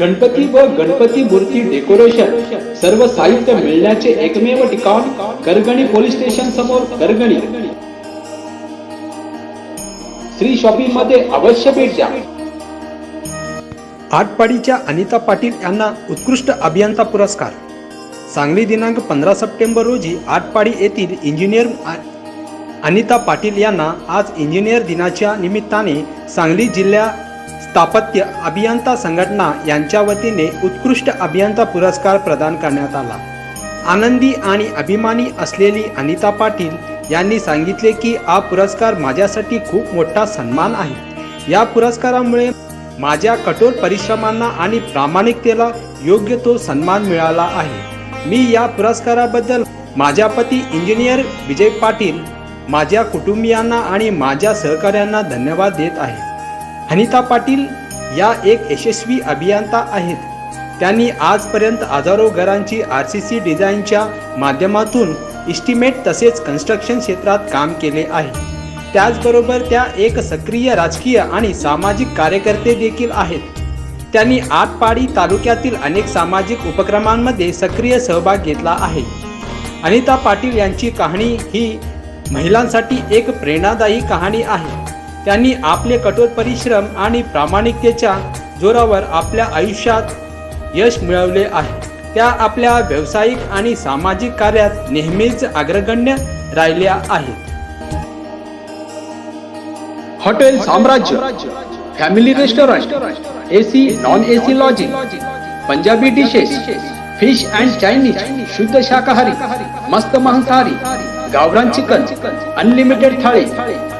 गणपती व गणपती मूर्ती डेकोरेशन सर्व साहित्य मिळण्याचे एकमेव ठिकाण करगणी पोलीस स्टेशन समोर करगणी. श्री शॉपिंगमध्ये अवश्य भेट द्या. आटपाडीच्या अनिता पाटील यांना उत्कृष्ट अभियंता पुरस्कार. सांगली दिनांक पंधरा सप्टेंबर रोजी आटपाडी येथील इंजिनियर अनिता पाटील यांना आज इंजिनियर दिनाच्या निमित्ताने सांगली जिल्हा स्थापत्य अभियंता संघटना यांच्या वतीने उत्कृष्ट अभियंता पुरस्कार प्रदान करण्यात आला. आनंदी आणि अभिमानी असलेली अनिता पाटील यांनी सांगितले की हा पुरस्कार माझ्यासाठी खूप मोठा सन्मान आहे. या पुरस्कारामुळे माझ्या कठोर परिश्रमांना आणि प्रामाणिकतेला योग्य तो सन्मान मिळाला आहे. मी या पुरस्काराबद्दल माझ्या पती इंजिनियर विजय पाटील माझ्या कुटुंबियांना आणि माझ्या सहकाऱ्यांना धन्यवाद देत आहे. अनिता पाटील या एक यशस्वी अभियंता आहेत. त्यांनी आजपर्यंत हजारो घरांची आर सी सी डिझाईनच्या माध्यमातून इस्टिमेट तसेच कन्स्ट्रक्शन क्षेत्रात काम केले आहे. त्याचबरोबर त्या एक सक्रिय राजकीय आणि सामाजिक कार्यकर्ते देखील आहेत. त्यांनी आटपाडी तालुक्यातील अनेक सामाजिक उपक्रमांमध्ये सक्रिय सहभाग घेतला आहे. अनिता पाटील यांची कहाणी ही महिलांसाठी एक प्रेरणादायी कहाणी आहे. त्यांनी आपले कठोर परिश्रम आणि प्रामाणिकतेच्या जोरावर आपल्या आयुष्यात यश मिळवले आहे. त्या आपल्या व्यावसायिक आणि सामाजिक कार्यात नेहमीच अग्रगण्य राहिल्या आहेत. Hotel Samrajya family restaurant AC non AC lodging Punjabi dishes fish and Chinese शुद्ध शाकाहारी मस्त मांसाहारी गावरान चिकन अनलिमिटेड थाळी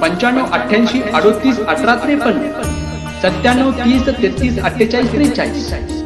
पंच्याण्णव अठ्ठ्याऐंशी अडोतीस अठरा त्रेपन्न सत्त्याण्णव तीस तेहतीस अठ्ठेचाळीस त्रेचाळीस.